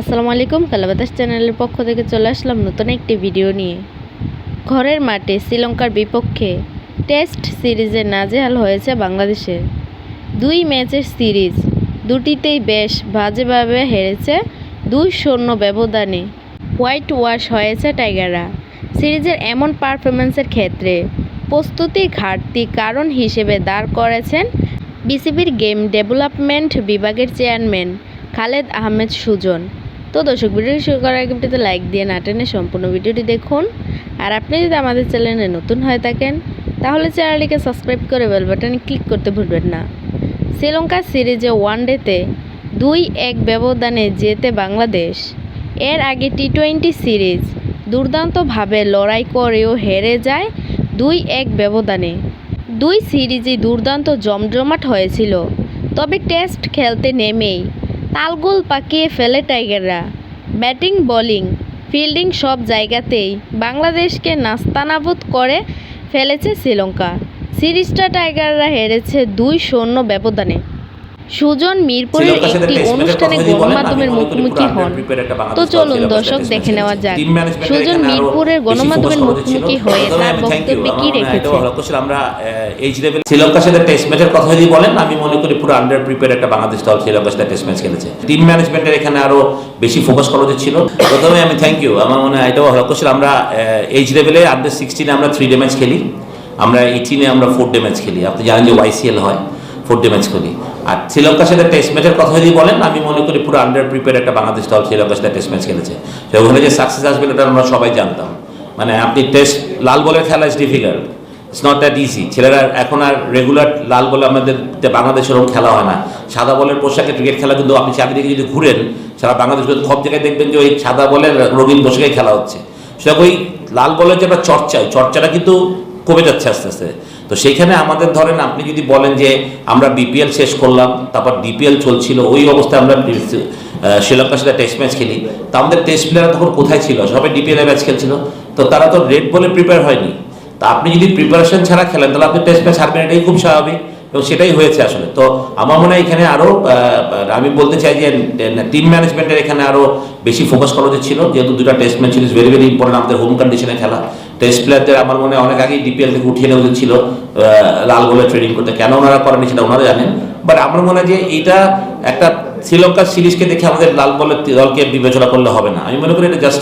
আসসালামু আলাইকুম কালাবাতাস চ্যানেলের পক্ষ থেকে চলে আসলাম নতুন একটি ভিডিও নিয়ে। ঘরের মাঠে শ্রীলঙ্কার বিপক্ষে টেস্ট সিরিজে নাজেহাল হয়েছে বাংলাদেশে। দুই ম্যাচের সিরিজ, দুটিতেই বেশ বাজেভাবে হেরেছে দুই শূন্য ব্যবধানে। হোয়াইট ওয়াশ হয়েছে টাইগাররা। সিরিজের এমন পারফরমেন্সের ক্ষেত্রে প্রস্তুতি ঘাটতি কারণ হিসেবে দাঁড় করেছেন বিসিবির গেম ডেভেলপমেন্ট বিভাগের চেয়ারম্যান খালেদ আহমেদ সুজন। তো দর্শক ভিডিওটি শুরু করার আগে ভিডিওতে লাইক দিয়ে না টেনে সম্পূর্ণ ভিডিওটি দেখুন। আর আপনি যদি আমাদের চ্যানেলে নতুন হয়ে থাকেন, তাহলে চ্যানেলটিকে সাবস্ক্রাইব করে বেল বাটনে ক্লিক করতে ভুলবেন না। শ্রীলঙ্কা সিরিজে ওয়ানডেতে দুই এক ব্যবধানে জেতে বাংলাদেশ। এর আগে টি টোয়েন্টি সিরিজ দুর্দান্তভাবে লড়াই করেও হেরে যায় দুই এক ব্যবধানে। দুই সিরিজই দুর্দান্ত জমজমাট হয়েছিল। তবে টেস্ট খেলতে নেমেই তালগোল পাকিয়ে ফেলে টাইগাররা। ব্যাটিং, বোলিং, ফিল্ডিং সব জায়গাতেই বাংলাদেশকে নাস্তানাবুদ করে ফেলেছে শ্রীলঙ্কা। সিরিজটা টাইগাররা হেরেছে দুই শূন্য ব্যবধানে। সুজন মিরপুরের একটি অনুষ্ঠানে গণমাধ্যমের মুখোমুখি হন। তো চলুন দর্শক দেখে নেওয়া যাক। সুজন মিরপুরের গণমাধ্যমের। মুখোমুখি হয়ে তার বক্তব্যে কি রেখেছে আমরা এইচ লেভেল শ্রীলঙ্কার সাথে টেস্ট ম্যাচের কথা যদি বলেন আমি মনে করি পুরো আন্ডার প্রিপেয়ার একটা বাংলাদেশ দল শ্রীলঙ্কার সাথে টেস্ট ম্যাচ খেলেছে। টিম ম্যানেজমেন্টের এখানে আরও বেশি ফোকাস করা উচিত ছিল। প্রথমে আমি থ্যাংক ইউ আমার মনে হয় এটাও কোশ্চেন আমরা এইচ লেভেলে আন্ডার সিক্সটিনে আমরা থ্রি ডে ম্যাচ খেলি। আমরা এইটিনে আমরা ফোর ডে ম্যাচ খেলি। আপনি জানেন যে ওয়াইসিএল হয়। ফোর ডে ম্যাচ খেলি আর শ্রীলঙ্কার সাথে টেস্ট ম্যাচের কথা যদি বলেন, আমি মনে করি পুরো আন্ডার প্রিপেয়ার একটা বাংলাদেশ দল শ্রীলঙ্কার সাথে টেস্ট ম্যাচ খেলেছে। তো যে সাকসেস আসবে এটা আমরা সবাই জানতাম। মানে আপনি টেস্ট লাল বলের খেলা is difficult it's not that easy ছেলেরা এখন আর রেগুলার লাল বলে আমাদের বাংলাদেশের ওরকম খেলা হয় না। সাদা বলের পোশাকে ক্রিকেট খেলা কিন্তু আপনি চারিদিকে যদি ঘুরেন, সারা বাংলাদেশ সব জায়গায় দেখবেন যে ওই সাদা বলের রঙিন পোশাকে খেলা হচ্ছে। সেটা ওই লাল বলের যে একটা চর্চা চর্চাটা কিন্তু কমে যাচ্ছে আস্তে আস্তে। তো সেইখানে আমাদের ধরেন আপনি যদি বলেন যে আমরা বিপিএল শেষ করলাম, তারপর ডিপিএল চলছিল, ওই অবস্থায় আমরা শ্রীলঙ্কার সাথে টেস্ট ম্যাচ খেলি। তো আমাদের টেস্ট প্লেয়াররা তখন কোথায় ছিল? সবাই ডিপিএল ম্যাচ খেলছিল। তো তারা তো রেড বলে প্রিপেয়ার হয়নি। তা আপনি যদি প্রিপারেশন ছাড়া খেলেন, তাহলে আপনি টেস্ট ম্যাচ হারবেন এটাই খুব স্বাভাবিক। এবং সেটাই হয়েছে আসলে। তো আমার মনে হয় এখানে আরও আমি বলতে চাই যে টিম ম্যানেজমেন্টের এখানে আরও বেশি ফোকাস করা উচিত ছিল। যেহেতু দুটা টেস্ট ম্যাচ ছিল ভেরি ভেরি ইম্পর্টেন্ট আমাদের হোম কন্ডিশনে খেলা। টেস্ট প্লেয়ারদের আমার মনে হয় অনেক আগেই ডিপিএল থেকে উঠিয়ে নেওয়া উচিত ছিল লাল বলে ট্রেনিং করতে। কেন ওনারা করেনি সেটা ওনারা জানেন। বাট আমার মনে হয় যে এইটা একটা শ্রীলঙ্কার সিরিজকে দেখে আমাদের লাল বলের দলকে বিবেচনা করলে হবে না। আমি মনে করি এটা জাস্ট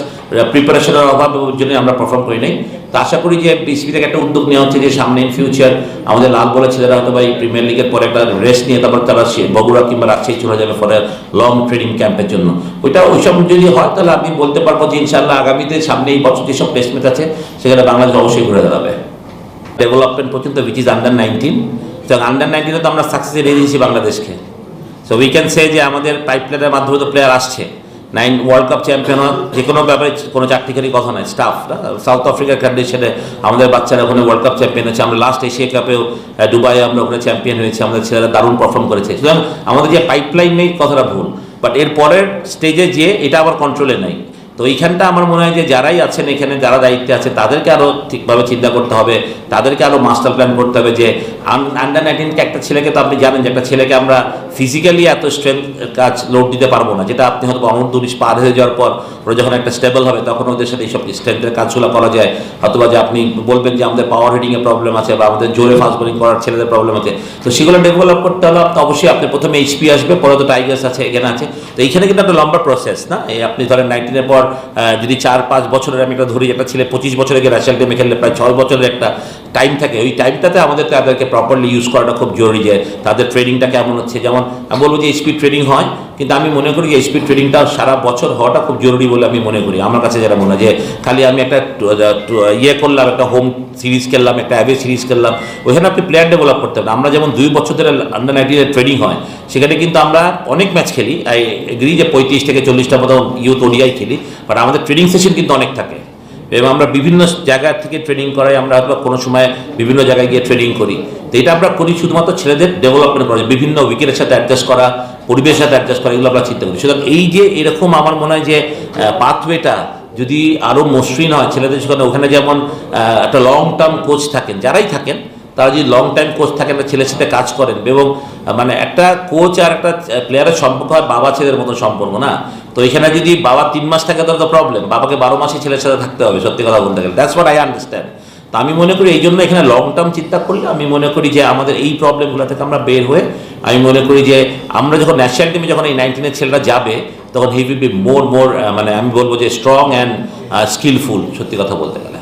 প্রিপারেশনের অভাবের জন্য আমরা পারফর্ম করি নাই। তো আশা করি যে বিসিবি থেকে একটা উদ্যোগ নেওয়া হচ্ছে যে সামনে ইন ফিউচার আমাদের লাল বলের ছেলেরা হয়তো বা এই প্রিমিয়ার লিগের পরে একটা রেস্ট নিয়ে তারপর তারা বগুড়া কিংবা রাজশাহী চলে যাবে ফলে লং ট্রেনিং ক্যাম্পের জন্য। ওইটা ওইসব যদি হয় তাহলে আমি বলতে পারব যে ইনশাল্লাহ আগামীতে সামনে এই বছর যেসব টেস্ট ম্যাচ আছে, সেখানে বাংলাদেশ অবশ্যই ঘুরে দাঁড়াবে। ডেভেলপমেন্ট পর্যন্ত উইচ ইজ আন্ডার নাইনটিন তো আন্ডার নাইনটিনে তো আমরা সাকসেস এনে দিয়েছি বাংলাদেশকে। সো উই ক্যান সে যে আমাদের পাইপলাইনের মাধ্যমে তো প্লেয়ার আসছে। নাইন ওয়ার্ল্ড কাপ চ্যাম্পিয়ন যে কোনো ব্যাপারে কোনো চাকরিকারী কথা নয় স্টাফ সাউথ আফ্রিকার কন্ডিশনে আমাদের বাচ্চারা ওখানে ওয়ার্ল্ড কাপ চ্যাম্পিয়ন হয়েছে। আমরা লাস্ট এশিয়া কাপেও দুবাইয়ে আমরা ওখানে চ্যাম্পিয়ন হয়েছি। আমাদের ছেলেরা দারুণ পারফর্ম করেছে। সুতরাং আমাদের যে পাইপলাইন নেই কথাটা ভুল। বাট এর পরের স্টেজে যে এটা আবার কন্ট্রোলে নাই। তো এইখানটা আমার মনে হয় যে যারাই আছেন এখানে, যারা দায়িত্বে আছে, তাদেরকে আরও ঠিকভাবে চিন্তা করতে হবে। তাদেরকে আরও মাস্টার প্ল্যান করতে হবে যে আন্ডার নাইনটিনকে একটা ছেলেকে তো আপনি জানেন যে একটা ছেলেকে আমরা ফিজিক্যালি এত স্ট্রেংথ কাজ লোড দিতে পারব না। যেটা আপনি হয়তো অনন্ত উনিশ পার হয়ে যাওয়ার পর ওরা যখন একটা স্টেবল হবে, তখন ওদের সাথে এইসব স্ট্রেংথের কাজগুলো করা যায়। অথবা যে আপনি বলবেন যে আমাদের পাওয়ার হিটিংয়ে প্রবলেম আছে বা আমাদের জোরে ফাস্ট বোলিং করার ছেলেদের প্রবলেম আছে। তো সেগুলো ডেভেলপ করতে হলে অবশ্যই আপনি প্রথমে এইচপি আসবে, পরে তো টাইগার্স আছে, এখানে আছে। তো এইখানে কিন্তু একটা লম্বা প্রসেস না? এই আপনি ধরেন নাইনটিনের পর যদি চার পাঁচ বছরের আমি একটা ধরি, একটা ছেলে পঁচিশ বছরে গিয়ে ন্যাশনাল টিমে খেললে প্রায় ছয় বছরের একটা টাইম থাকে, ওই টাইমটাতে আমাদের তাদেরকে প্রপারলি ইউজ করাটা খুব জরুরি যে তাদের ট্রেনিংটা কেমন হচ্ছে। যেমন আমি বলব যে স্পিড ট্রেনিং হয়, কিন্তু আমি মনে করি যে স্পিড ট্রেনিংটা সারা বছর হওয়াটা খুব জরুরি বলে আমি মনে করি। আমার কাছে যেটা মনে হয় যে খালি আমি একটা ইয়ে করলাম, একটা হোম সিরিজ খেললাম, একটা অ্যাবে সিরিজ খেললাম, ওইখানে আপনি প্লেয়ার ডেভেলপ করতে হবে আমরা যেমন দুই বছর ধরে আন্ডার নাইনটিনের ট্রেনিং হয়, সেখানে কিন্তু আমরা অনেক ম্যাচ খেলি। আই এগ্রি যে পঁয়ত্রিশ থেকে চল্লিশটা মতো ইউথ ওডিআই খেলি বাট আমাদের ট্রেনিং সেশন কিন্তু অনেক থাকে। এবং আমরা বিভিন্ন জায়গা থেকে ট্রেনিং করাই, আমরা হয়তো কোনো সময় বিভিন্ন জায়গায় গিয়ে ট্রেনিং করি। তো এটা আমরা করি শুধুমাত্র ছেলেদের ডেভেলপমেন্ট করা বিভিন্ন উইকেটের সাথে অ্যাডজাস্ট করা, পরিবেশের সাথে অ্যাডজাস্ট করা, এগুলো আমরা চিন্তা করি। সুতরাং এই যে এরকম আমার মনে হয় যে পাথওয়েটা যদি আরও মসৃণ হয়, ছেলেদের সেখানে ওখানে যেমন একটা লং টার্ম কোচ থাকেন, যারাই থাকেন তারা যদি লং টাইম কোচ থাকেন একটা ছেলের সাথে কাজ করেন, এবং মানে একটা কোচ আর একটা প্লেয়ারের সম্পর্ক হয় বাবা ছেলের মতো সম্পর্ক, না? তো এখানে যদি বাবা তিন মাস থাকে, তাহলে তো প্রবলেম বাবাকে বারো মাসে ছেলের সাথে থাকতে হবে, সত্যি কথা বলতে গেলে। দ্যাটস হোয়াট আই আন্ডারস্ট্যান্ড তো আমি মনে করি এই জন্য এখানে লং টার্ম চিন্তা করলে, আমি মনে করি যে আমাদের এই প্রবলেমগুলো থেকে আমরা বের হয়ে, আমি মনে করি যে আমরা যখন ন্যাশনাল টিমে যখন এই নাইনটিনের ছেলেরা যাবে, তখন হি উইল বি মোর মোর মানে আমি বলব যে স্ট্রং অ্যান্ড স্কিলফুল সত্যি কথা বলতে গেলে।